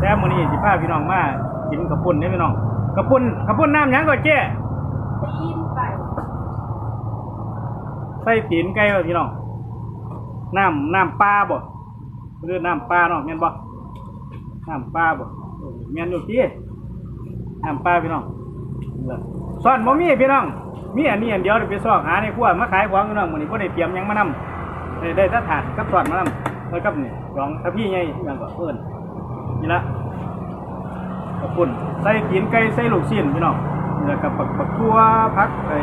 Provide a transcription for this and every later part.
แต่มื้อนี้สิพาพี่น้องมากินกระปุ่นนี่พี่น้องกระปุ่นกระปุ่นน้ำหยังก่อนเจ้ตีนไปใส่ตีนไก่บ่พี่น้องน้ำน้ำปลาบ่หรือน้ำปลาเนาะแม่นบ่น้ำปลาบ่เออแม่นอยู่ที่น้ำปลาพี่น้องนี่ล่ะซ่อนบ่มีพี่น้องมีอันนี้อันเดียวเดี๋ยวไปซอกหาในครัวมาขายของพี่น้องมื้อนี้บ่ได้เตรียมหยังมานำได้ได้แต่ถาดกับซ่อนมานำแล้วกับนี่รองถ้าพี่ใหญ่ยังก็เอิ้น นี่ละกระปุ่นใส่ตีนไก่ใส่ลูกชิ้นพี่น้องนี่ละกับปักปักทั่วผักไอ้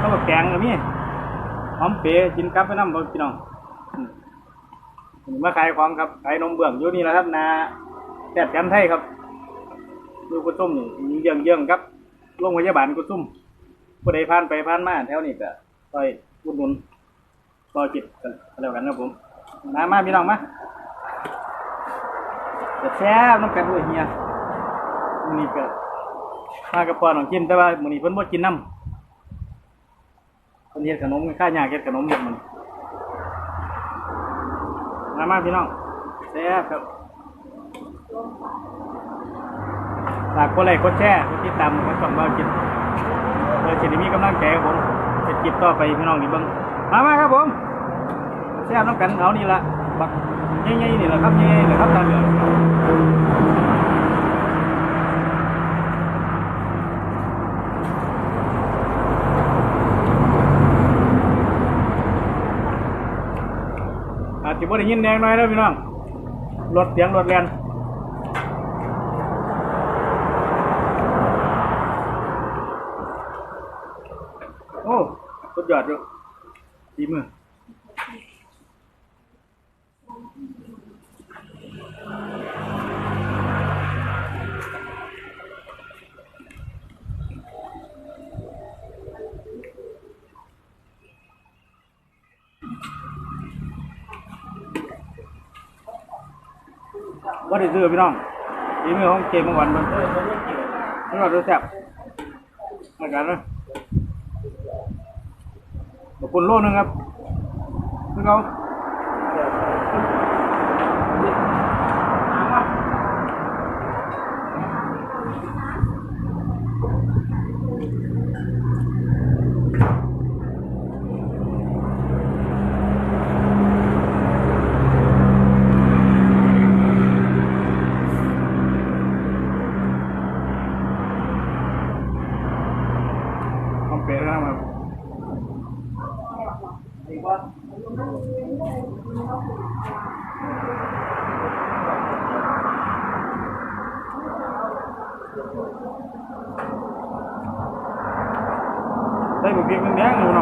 ข้าวแกงก็มีหอมเปรย์กินกับไปน้ำบ่พี่น้องมาขายของครับขายนมเบื้องอยู่นี่แหละครับนาแพทย์แผนไทยครับดูกุตุ้มนี่เยื่องเยื่องๆครับโรงพยาบาลกุตุ้มผู้ใดผ่านไปผ่านมาแถวนี้ก็ต่อยอุดหนุนต่อจิตกันแล้วกันครับผมมามาพี่น้องมา แซ่บน้ำกันด้วยเฮียมื้อนี้ก็มากับปอน้องกินแต่ว่ามื้อนี้เพิ่นบ่กินน้ำคนเฮ็ดขนมข้าวยากเฮ็ดขนมเฮ็ดมันมามาพี่น้องแซ่บครับฝากกดไลค์กดแชร์กดติดตามกดส่องเบาจิตเพื่อจะได้มีกำลังใจครับผมจะจิตต่อไปพี่น้องนี่เบิ่งมามาครับผมแซ่บน้ำกันเอานี่ละบักใหญ่ๆนี่แหละครับใหญ่ๆนี่แหละครับตาเหลือง อาจจะบ่ได้ยินแดงน้อยแล้วพี่น้องรถเสียงรถแล่น โอ้สุดยอดอยู่ดีมือ ว่าได้ซื้อพี่น้องดีมือของเกมเมื่อวันมันนี่เราดูแซ่บเหมือนกันนะขอบคุณโลนึงครับคือเขา คอมเปรแล้วนะครับได้บุกเพียงแดงๆอยู่เ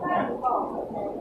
三十多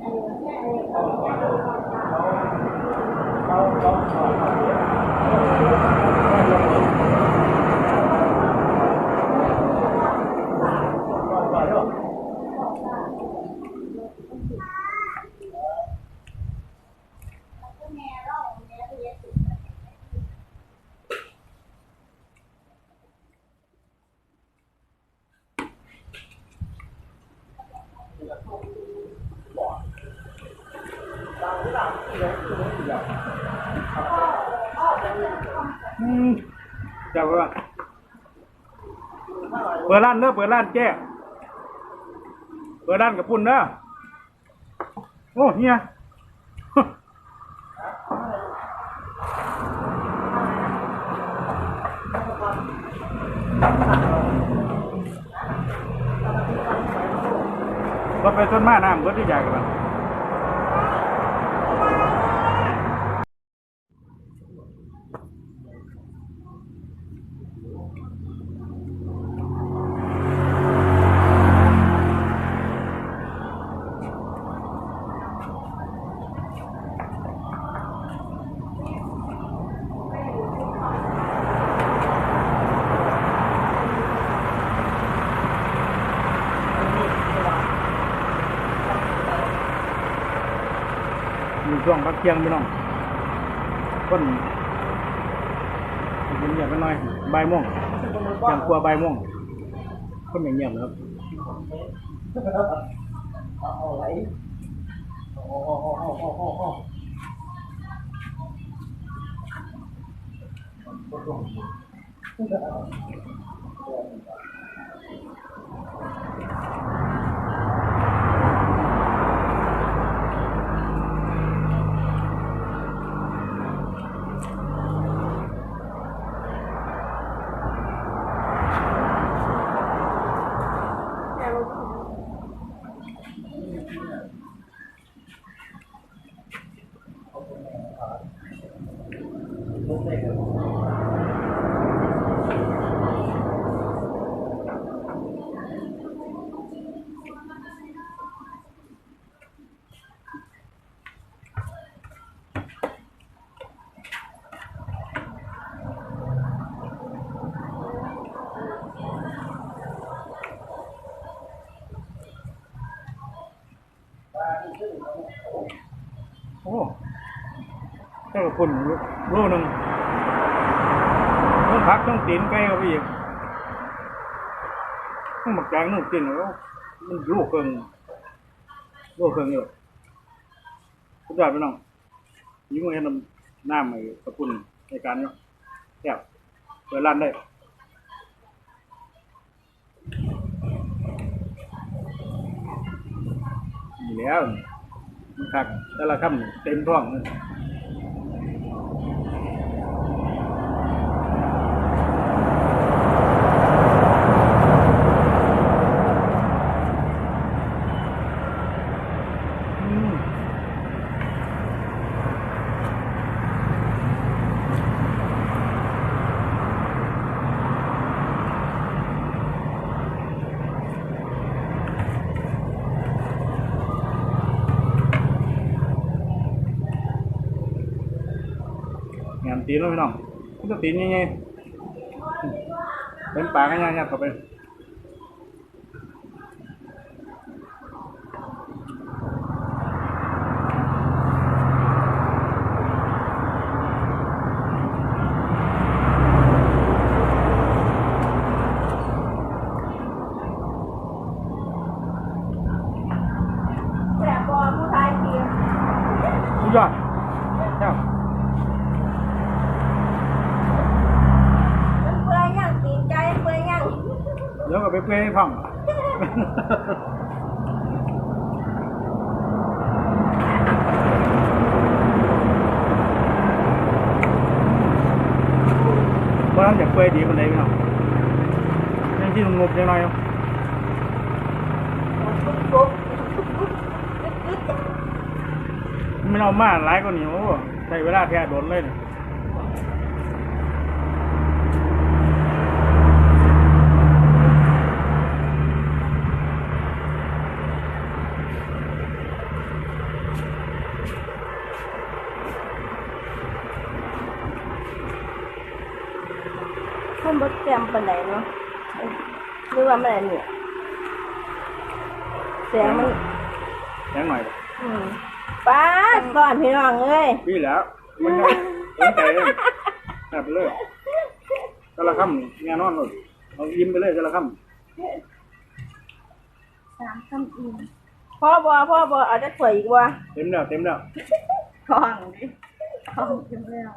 จ้าว่าเปิดร้านเด้อเปิดร้านแก้เปิดร้านกับปุ่นเด้อโอ้เฮียรถไปต้นมาน้ำรถที่ใหญ่กัน มี ช่วงพักเที่ยงพี่น้องคนเงียบๆไปหน่อยบ่ายโมงยังกลัวบ่ายโมงคนอย่างเงียบนะครับ เอาไหลโอ้โหโอ้โหโอ้โหโอ้โห โอ้ เจ้าคนโลหนึ่งต้องพักต้องตีนไก่เข้าไปอีกต้องหมักแกงนู่นกินแล้วมันลูกเกินลูกเกินเยอะสุดยอดพี่น้องยิ่งเห็นน้ำน้ำไอ้กระปุ่นในการเนาะแซ่บเปิดร้านได้นี่แล้วมันคักแต่ละคำเต็มท้องเลย ตีนแล้วพี่น้องมันจะตีนยังไงเป็นปลากันยังๆเข้าไปแต่บอผู้ชายเทียมสุดยอดเจ้า มันเปื่อยย่างตีนใจเปื่อยย่าง เดี๋ยวก็ไปเปย์ฟังเพราะนั้นอยากเปย์ดีคนใดพี่น้องยังที่งบยังน้อยอยู่ปุ๊บปุ๊บไม่เอามาหลายกว่านี้โอ้ใช้เวลาแค่โดนเลยเนี่ย มันบดแจ่มปานไหนเนาะหรือว่ามันอะไรเนี่ยเสียงมันแข็งหน่อยอืมป้าดก่อนพี่น้องเอ้ยพี่แล้วมันยังสนใจเลยแอบไปเลยแต่ละคำนี่แน่นอนเลยเอายิ้มไปเลยแต่ละคสามคำอิ่มพ่อบอพ่อบอเอาจะถวยอีกวะำเต็มแล้วเต็มแล้วท้องดิท้องเต็มแล้ว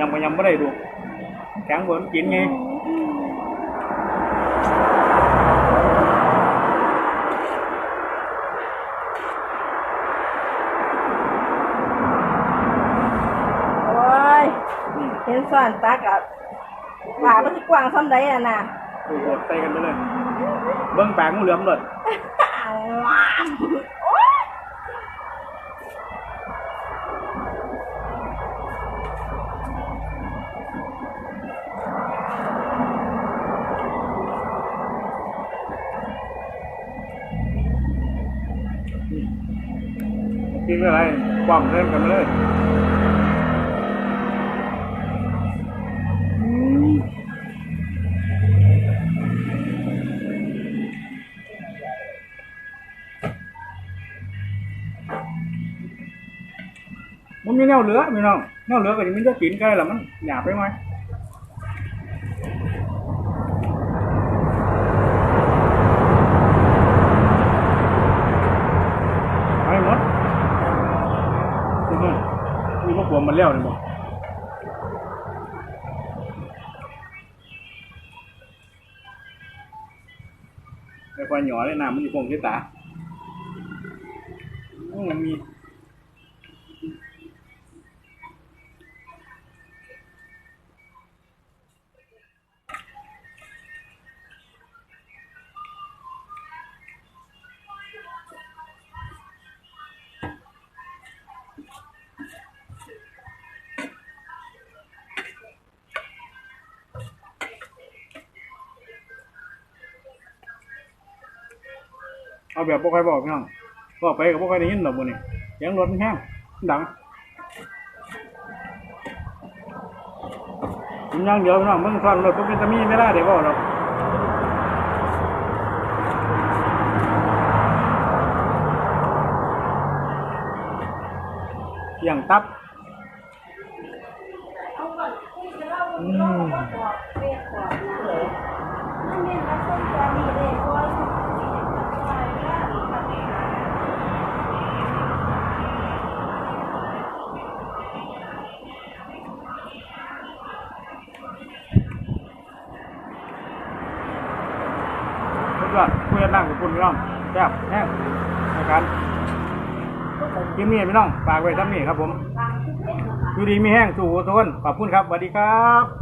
ยำก็ยำไม่ได้ดูแข็งเหมือนกินไงโอ้ยนี่เห็นส่วนตา กิดอะไรความเล่นกันเลยมันมีแนวเหลือพี่น้องแนวเหลือก็จะมีเจ้าปีนไก่ลอมันหยาบไปไหม แล้วนี่บอกไอ้ควายหยอเลยน้ำมันอยู่คงที่ตาอืมมันมี เอาแบบพวกใครบอกพี่น้องบอกไปกับพวกใครได้ยินหรอกบุนี่เสียงรถมันแห้งดังผมย่างเดียวพี่น้องเบิ่งซ่อนรถพวกเป็นตะมีไม่ได้เดี๋ยวบอกเราอย่างตับ เอาก่อนคุยจะเล่าเรื่องเราก็บอกเรียกก่อนนะเลยนั่นเนี่ยนะส้มจะมีเลยเพราะว่าสุดที่จะทำอะไรได้ทำให้หา สุดยอดคุยกันนั่งกับคุณพี่น้อง แซ่บแห้งในการคลิปนี้พี่น้องฝากไว้ทั้งนี้ครับผมอยู่ดีมีแห้งสู่หัวโทนขอบคุณครับสวัสดีครับ